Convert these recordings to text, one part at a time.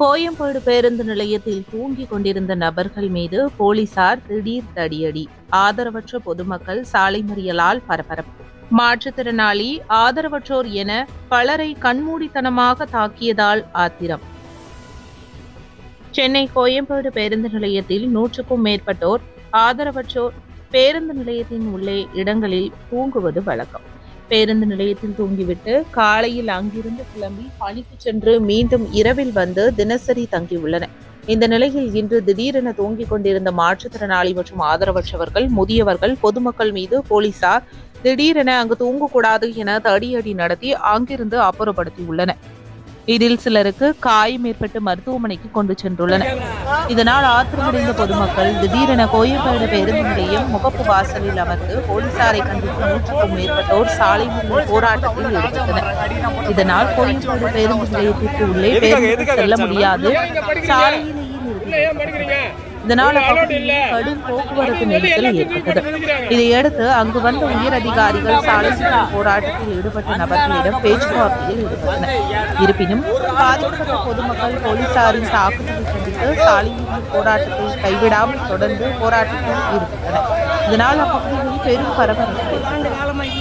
கோயம்பேடு பேருந்து நிலையத்தில் தூங்கிக் கொண்டிருந்த நபர்கள் மீது போலீசார் திடீர் தடியடி. ஆதரவற்ற பொதுமக்கள் சாலை மறியலால் பரபரப்பு. மாற்றுத்திறனாளி ஆதரவற்றோர் என பலரை கண்மூடித்தனமாக தாக்கியதால் ஆத்திரம். சென்னை கோயம்பேடு பேருந்து நிலையத்தில் நூற்றுக்கும் மேற்பட்டோர் ஆதரவற்றோர் பேருந்து நிலையத்தின் உள்ளே இடங்களில் தூங்குவது வழக்கம். பேருந்து நிலையத்தில் தூங்கிவிட்டு காலையில் அங்கிருந்து கிளம்பி பணிக்கு சென்று மீண்டும் இரவில் வந்து தினசரி தங்கியுள்ளனர். இந்த நிலையில் இன்று திடீரென தூங்கிக் கொண்டிருந்த மாற்றுத்திறனாளி மற்றும் ஆதரவற்றவர்கள் முதியவர்கள் பொதுமக்கள் மீது போலீசார் திடீரென அங்கு தூங்கக்கூடாது என தடியடி நடத்தி அங்கிருந்து அப்புறப்படுத்தியுள்ளனர். இதில் சிலருக்கு காயம் ஏற்பட்டு மருத்துவமனைக்கு கொண்டு சென்றுள்ளனர். இதனால் ஆத்திரமடைந்த பொதுமக்கள் திடீரென கோயம்பேடு பேருந்து நிலையம் முகப்பு வாசலில் அமர்ந்து போலீசாரை கண்டித்து நூற்றுக்கும் மேற்பட்டோர் சாலை மறியல் போராட்டத்தில் ஈடுபட்டனர். இதனால் கோயம்பேடு பேருந்து நிலையத்திற்கு உள்ளே பேருந்து செல்ல முடியாது. சாலையிலேயே. இதனால் கடும் போக்குவரத்து நெரிசல் ஏற்பட்டது. இதையடுத்து அங்கு வந்த உயர் அதிகாரிகள் சாலை போராட்டத்தில் ஈடுபட்ட நபர்களிடம் பேச்சுவார்த்தையில் ஈடுபட்டனர். இருப்பினும் பாதிக்கப்பட்ட பொதுமக்கள் போலீசாரின் தாக்குதலை கண்டித்து சாலையில் போராட்டத்தை கைவிடாமல் தொடர்ந்து போராட்டத்தில் ஈடுபட்டனர். இதனால் அப்பகுதியில் பெரும் பரபரப்பு.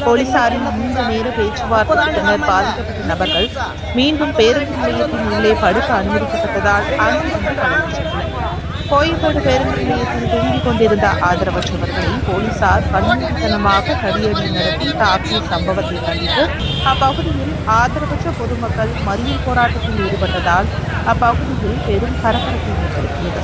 போலீசாரின் நீண்ட நேர பேச்சுவார்த்தைக்கு பின்னர் பாதிக்கப்பட்ட நபர்கள் மீண்டும் பேருந்து நிலையத்தின் உள்ளே படுக்க அனுமதிக்கப்பட்டதால் சென்றனர் கோயம்பேடு பேருந்து நிலையத்தில் தூங்கிக் கொண்டிருந்த ஆதரவற்றவர்களை போலீசார் கண்மூடித்தனமாக தடியடி நடத்தி தாக்கிய சம்பவத்தை கண்டித்து அப்பகுதியில் ஆதரவற்ற பொதுமக்கள் மறியல் போராட்டத்தில் ஈடுபட்டதால் அப்பகுதியில் பெரும் பரபரப்பு ஏற்படுத்தியது.